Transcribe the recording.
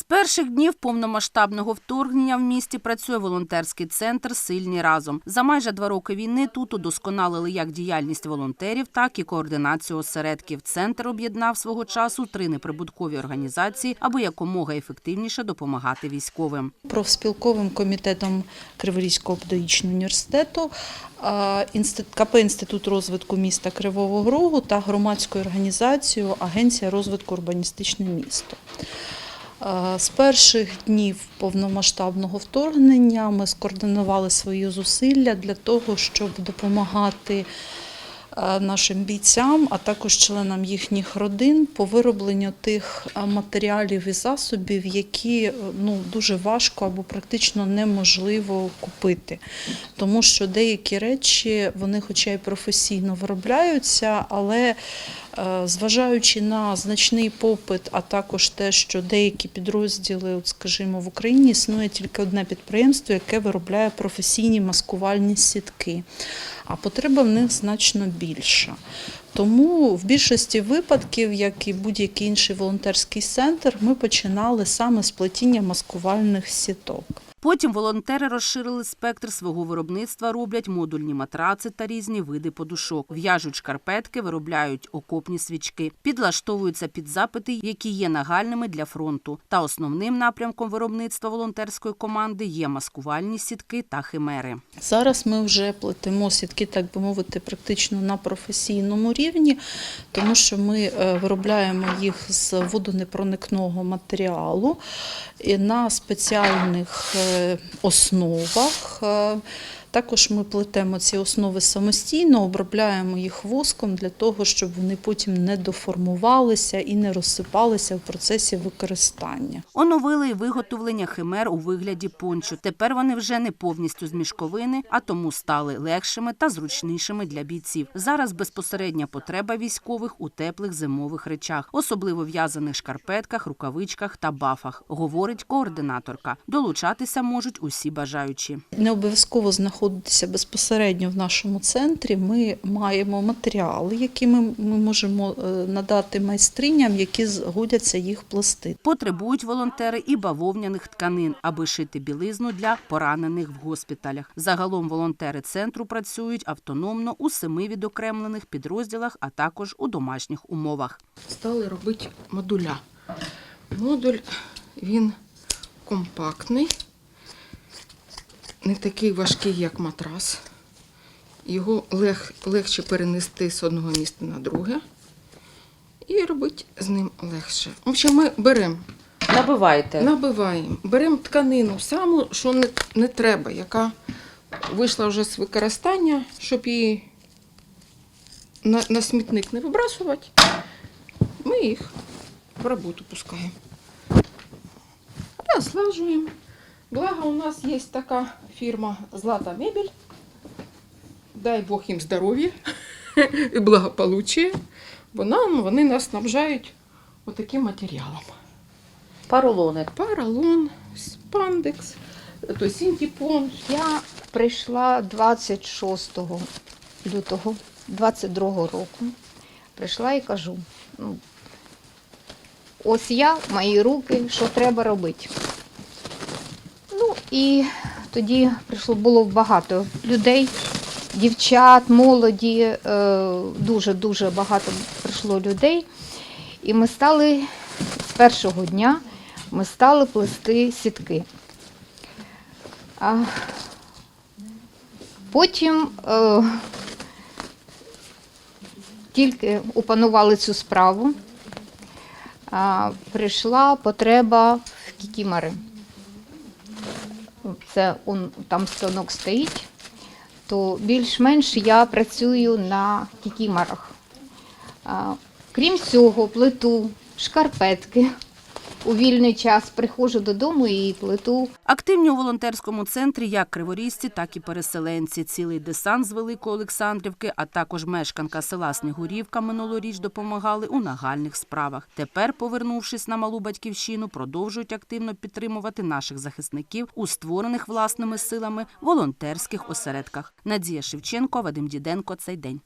З перших днів повномасштабного вторгнення в місті працює волонтерський центр Сильні разом. За майже два роки війни тут удосконалили як діяльність волонтерів, так і координацію осередків. Центр об'єднав свого часу три неприбуткові організації, аби якомога ефективніше допомагати військовим. профспілковим комітетом Криворізького педагогічного університету, КП Інститут розвитку міста Кривого Рогу та громадською організацією Агенція розвитку урбаністичне місто. А, З перших днів повномасштабного вторгнення ми скоординували свої зусилля для того, щоб допомагати е, нашим бійцям, а також членам їхніх родин по виробленню тих е, матеріалів і засобів, які е, ну, дуже важко або практично неможливо купити. Тому що деякі речі вони, хоча й професійно виробляються, але е, зважаючи на значний попит, а також те, що деякі підрозділи, от, скажімо, в Україні існує тільки одне підприємство, яке виробляє професійні маскувальні сітки а потреба в них значно більша. Тому в більшості випадків, як і будь-який інший волонтерський центр, ми починали саме з плетіння маскувальних сіток. Потім волонтери розширили спектр свого виробництва, роблять модульні матраци та різні види подушок, в'яжуть шкарпетки, виробляють окопні свічки, підлаштовуються під запити, які є нагальними для фронту. Та основним напрямком виробництва волонтерської команди є маскувальні сітки та химери. Зараз ми вже плетемо сітки, так би мовити, практично на професійному рівні, тому що ми е, виробляємо їх з водонепроникного матеріалу на спеціальних е, основах. Е, Також ми плетемо ці основи самостійно, обробляємо їх воском для того, щоб вони потім не доформувалися і не розсипалися в процесі використання. Оновили й виготовлення химер у вигляді пончо. Тепер вони вже не повністю з мішковини, а тому стали легшими та зручнішими для бійців. Зараз безпосередня потреба військових у теплих зимових речах, особливо в'язаних шкарпетках, рукавичках та бафах, говорить координаторка. Долучатися можуть усі бажаючі. Не обов'язково знаходитися безпосередньо в нашому центрі. Ми маємо матеріали, які ми, ми можемо е, надати майстриням, які згодяться їх плести. Потребують волонтери і бавовняних тканин, аби шити білизну для поранених в госпіталях. Загалом волонтери центру працюють автономно у семи відокремлених підрозділах, а також у домашніх умовах. стали робити модуля. Модуль він компактний, не такий важкий, як матрас. Його лег, легше перенести з одного місця на друге. І робити з ним легше. В общем, ми беремо, Набивайте. набиваємо, беремо тканину саму, що не, не треба, яка вийшла вже з використання, щоб її на, на смітник не вибрасувати. Ми їх в роботу пускаємо. Розлажуємо. Благо у нас є така фірма Злата Мебель. Дай Бог їм здоров'я і благополуччя, бо нам вони нас снабжають отаким матеріалом. Поролони. Паралон, спандекс, то синтепон. Я прийшла 26 лютого 22 року. Прийшла і кажу: ну, ось я, мої руки, що треба робити. І тоді прийшло було багато людей, дівчат, молоді, е, дуже-дуже багато прийшло людей. І ми стали з першого дня ми стали плести сітки. Потім е, тільки опанували цю справу, а, прийшла потреба в кікімари. Це он, там станок стоїть, то більш-менш я працюю на кікімарах. Крім цього, плиту, шкарпетки. У вільний час приходжу додому і плету Активні у волонтерському центрі як криворізці, так і переселенці. Цілий десант з Великої Олександрівки, а також мешканка села Снігурівка минулоріч допомагали у нагальних справах. Тепер, повернувшись на малу батьківщину, продовжують активно підтримувати наших захисників у створених власними силами волонтерських осередках. Надія Шевченко, Вадим Діденко. Цей день.